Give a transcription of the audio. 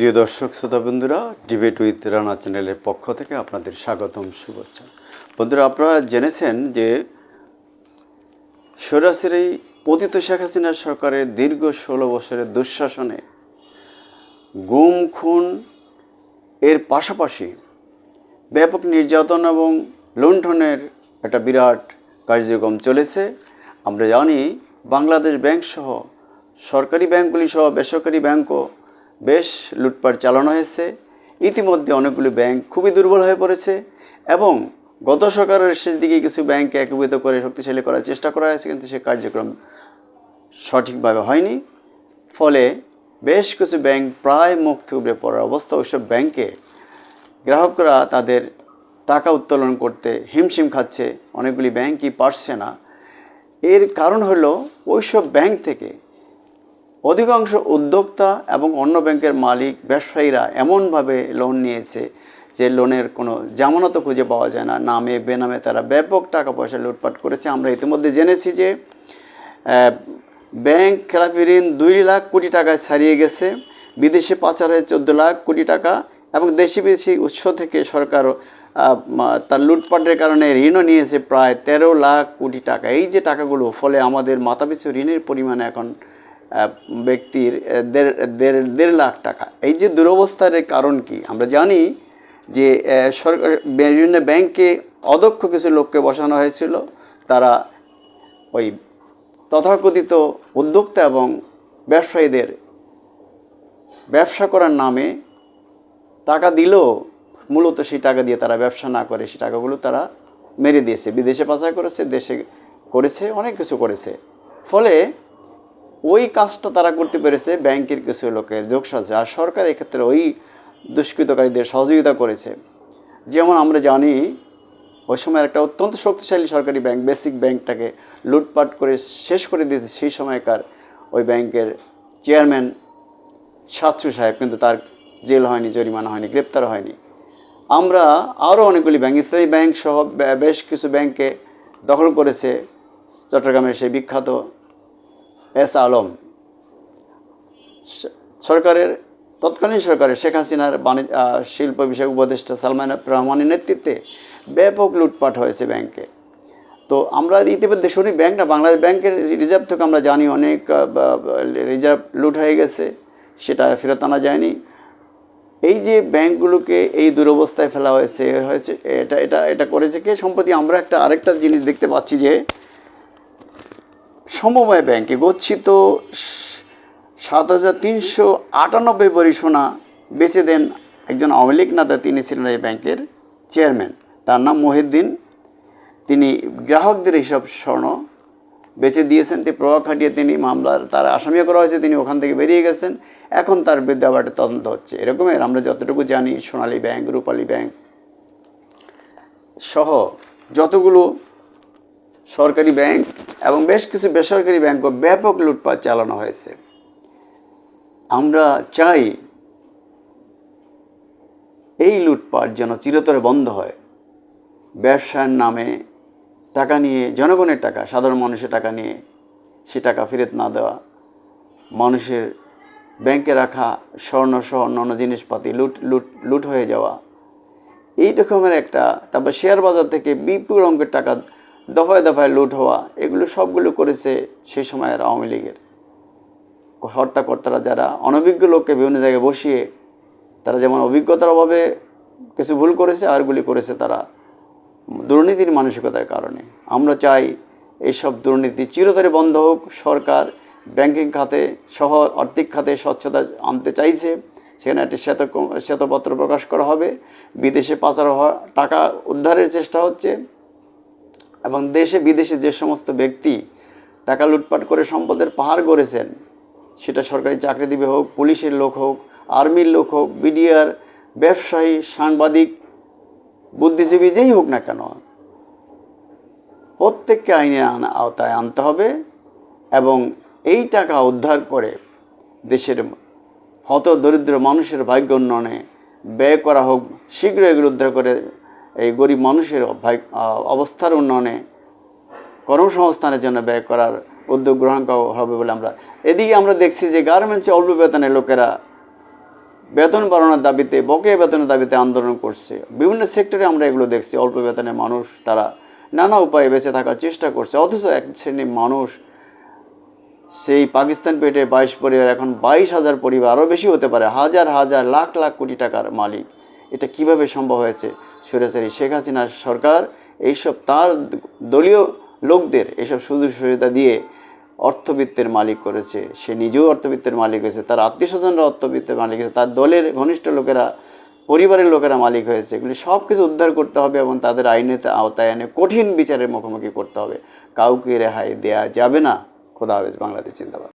প্রিয় দর্শক শ্রোতা বন্ধুরা ডিবেট উইথ রানা চ্যানেলের পক্ষ থেকে আপনাদের স্বাগতম, শুভেচ্ছা। বন্ধুরা, আপনারা জেনেছেন যে সরাসরি এই পতিত শেখ হাসিনা সরকারের দীর্ঘ ষোলো বছরের দুঃশাসনে গুম, খুন এর পাশাপাশি ব্যাপক নির্যাতন এবং লুণ্ঠনের একটা বিরাট কার্যক্রম চলেছে। আমরা জানি বাংলাদেশ ব্যাংক সহ সরকারি ব্যাংকগুলি সহ বেসরকারি ব্যাংকও বেশ লুটপাট চালানো হয়েছে। ইতিমধ্যে অনেকগুলি ব্যাংক খুবই দুর্বল হয়ে পড়েছে এবং গত সরকারের শেষ দিকে কিছু ব্যাংককে একীভূত করে শক্তিশালী করার চেষ্টা করা হয়েছে, কিন্তু সে কার্যক্রম সঠিকভাবে হয়নি। ফলে বেশ কিছু ব্যাংক প্রায় মুখ থুবড়ে পড়ার অবস্থা। ওইসব ব্যাংকে গ্রাহকরা তাদের টাকা উত্তোলন করতে হিমশিম খাচ্ছে। অনেকগুলি ব্যাংকই পারছে না। এর কারণ হলো ওইসব ব্যাংক থেকে অধিকাংশ উদ্যোক্তা এবং অন্য ব্যাংকের মালিক ব্যবসায়ীরা এমনভাবে লোন নিয়েছে যে লোনের কোনো জামানত খুঁজে পাওয়া যায় না। নামে, বেনামে তারা ব্যাপক টাকা পয়সা লুটপাট করেছে। আমরা ইতিমধ্যে জেনেছি যে ব্যাংক খেলাপি ঋণ দুই লাখ কোটি টাকায় ছাড়িয়ে গেছে। বিদেশে পাচার হয়ে চোদ্দ লাখ কোটি টাকা এবং দেশি বিদেশি উৎস থেকে সরকার তার লুটপাটের কারণে ঋণও নিয়েছে প্রায় তেরো লাখ কোটি টাকা। এই যে টাকাগুলো, ফলে আমাদের মাথাপিছু ঋণের পরিমাণ এখন ব্যক্তির দেড় দেড় দেড় লাখ টাকা। এই যে দুরবস্থার কারণ কি? আমরা জানি যে সরকার, বিভিন্ন ব্যাংকে অদক্ষ কিছু লোককে বসানো হয়েছিল। তারা ওই তথাকথিত উদ্যোক্তা এবং ব্যবসায়ীদের ব্যবসা করার নামে টাকা দিলেও মূলত সেই টাকা দিয়ে তারা ব্যবসা না করে, সেই টাকাগুলো তারা মেরে দিয়েছে। বিদেশে পাচার করেছে, দেশে করেছে, অনেক কিছু করেছে। ফলে ওই কাজটা তারা করতে পেরেছে ব্যাংকের কিছু লোকের যোগসাজে। আর সরকার এক্ষেত্রে ওই দুষ্কৃতকারীদের সহযোগিতা করেছে। যেমন আমরা জানি, ওই সময় একটা অত্যন্ত শক্তিশালী সরকারি ব্যাংক, বেসিক ব্যাংকটাকে লুটপাট করে শেষ করে দিয়েছে। সেই সময়কার ওই ব্যাংকের চেয়ারম্যান সাতশু সাহেব, কিন্তু তার জেল হয়নি, জরিমানা হয়নি, গ্রেপ্তার হয়নি। আমরা আরও অনেকগুলি ব্যাংক ইসলামী ব্যাংক সহ বেশ কিছু ব্যাংকে দখল করেছে। চট্টগ্রামের সেই বিখ্যাত এস আলম। সরকারের তৎকালীন সরকারের শেখ হাসিনার বাণিজ্য শিল্প বিষয়ক উপদেষ্টা সালমান রহমানের নেতৃত্বে ব্যাপক লুটপাট হয়েছে ব্যাংকে। তো আমরা ইতিমধ্যে শুনি ব্যাংক না, বাংলাদেশ ব্যাংকের রিজার্ভ থেকে আমরা জানি অনেক রিজার্ভ লুট হয়ে গেছে, সেটা ফেরত আনা যায়নি। এই যে ব্যাংকগুলোকে এই দুরবস্থায় ফেলা হয়েছে হয়েছে, এটা এটা এটা করেছে কে সম্প্রতি আমরা একটা আরেকটা জিনিস দেখতে পাচ্ছি যে সমবায় ব্যাংকে গচ্ছিত সাত হাজার তিনশো আটানব্বই বড়ি সোনা বেচে দেন একজন আওয়ামী লীগ নেতা, তিনি ছিলেন এই ব্যাংকের চেয়ারম্যান। তার নাম মহিউদ্দিন। তিনি গ্রাহকদের এইসব স্বর্ণ বেচে দিয়েছেন তিনি প্রভাব খাটিয়ে তিনি মামলার, তার আসামিও করা হয়েছে, তিনি ওখান থেকে বেরিয়ে গেছেন। এখন তার বিরুদ্ধে আবার তদন্ত হচ্ছে। এরকমের আমরা যতটুকু জানি, সোনালী ব্যাংক, রূপালী ব্যাংক সহ যতগুলো সরকারি ব্যাংক এবং বেশ কিছু বেসরকারি ব্যাংকও ব্যাপক লুটপাট চালানো হয়েছে। আমরা চাই এই লুটপাট যেন চিরতরে বন্ধ হয়। ব্যবসার নামে টাকা নিয়ে, জনগণের টাকা, সাধারণ মানুষের টাকা নিয়ে সে টাকা ফেরত না দেওয়া, মানুষের ব্যাংকে রাখা, স্বর্ণ সহ অন্যান্য জিনিসপাতি লুট লুট লুট হয়ে যাওয়া, এই রকমের একটা, তারপর শেয়ার বাজার থেকে বিপুল অঙ্কের টাকা দফায় দফায় লুট হওয়া, এগুলো সবগুলো করেছে সেই সময়ের আওয়ামী লীগের। হর্তাকর্তারা যারা অনভিজ্ঞ লোককে বিভিন্ন জায়গায় বসিয়ে, তারা যেমন অভিজ্ঞতার অভাবে কিছু ভুল করেছে আরগুলি করেছে তারা দুর্নীতির মানসিকতার কারণে। আমরা চাই এইসব দুর্নীতি চিরতরে বন্ধ হোক, সরকার ব্যাংকিং খাতে সহ, আর্থিক খাতে স্বচ্ছতা আনতে চাইছে, সেখানে একটি শ্বেত শ্বেতপত্র প্রকাশ করা হবে, বিদেশে পাচার হওয়া টাকা উদ্ধারের চেষ্টা হচ্ছে এবং দেশে বিদেশে যে সমস্ত ব্যক্তি টাকা লুটপাট করে সম্পদের পাহাড় গড়েছেন, সেটা সরকারি চাকরিজীবী হোক, পুলিশের লোক হোক, আর্মির লোক হোক, বিডিআর, ব্যবসায়ী, সাংবাদিক, বুদ্ধিজীবী যেই হোক না কেন, প্রত্যেককে আইনের আওতায় আনতে হবে এবং এই টাকা উদ্ধার করে দেশের হত দরিদ্র মানুষের ভাগ্য উন্নয়নে ব্যয় করা হোক শীঘ্র এগুলো উদ্ধার করে এই গরিব মানুষের অবস্থার উন্নয়নে কর্মসংস্থানের জন্য ব্যয় করার উদ্যোগ গ্রহণ হবে বলে আমরা এদিকে আমরা দেখছি যে গার্মেন্টসে অল্প বেতনের লোকেরা বেতন বাড়ানোর দাবিতে, বকেয়া বেতনের দাবিতে আন্দোলন করছে। বিভিন্ন সেক্টরে আমরা এগুলো দেখছি। অল্প বেতনে মানুষ, তারা নানা উপায়ে বেঁচে থাকার চেষ্টা করছে। অথচ এক শ্রেণির মানুষ সেই পাকিস্তান পেটে বাইশ পরিবার, এখন বাইশ হাজার পরিবার, আরও বেশি হতে পারে। হাজার হাজার লাখ লাখ কোটি টাকার মালিক। এটা কীভাবে সম্ভব হয়েছে? সুরেশারি শেখ হাসিনার সরকার এইসব তার দলীয় লোকদের এইসব সুযোগ সুবিধা দিয়ে অর্থবিত্তের মালিক করেছে। সে নিজেও অর্থবিত্তের মালিক হয়েছে, তার আত্মীয় স্বজনরা অর্থবিত্তের মালিক হয়েছে, তার দলের ঘনিষ্ঠ লোকেরা, পরিবারের লোকেরা মালিক হয়েছে। এগুলি সব কিছু উদ্ধার করতে হবে এবং তাদের আইনের আওতায় এনে কঠিন বিচারের মুখোমুখি করতে হবে। কাউকে রেহাই দেয়া যাবে না। খোদা হাফেজ, বাংলাদেশ জিন্দাবাদ।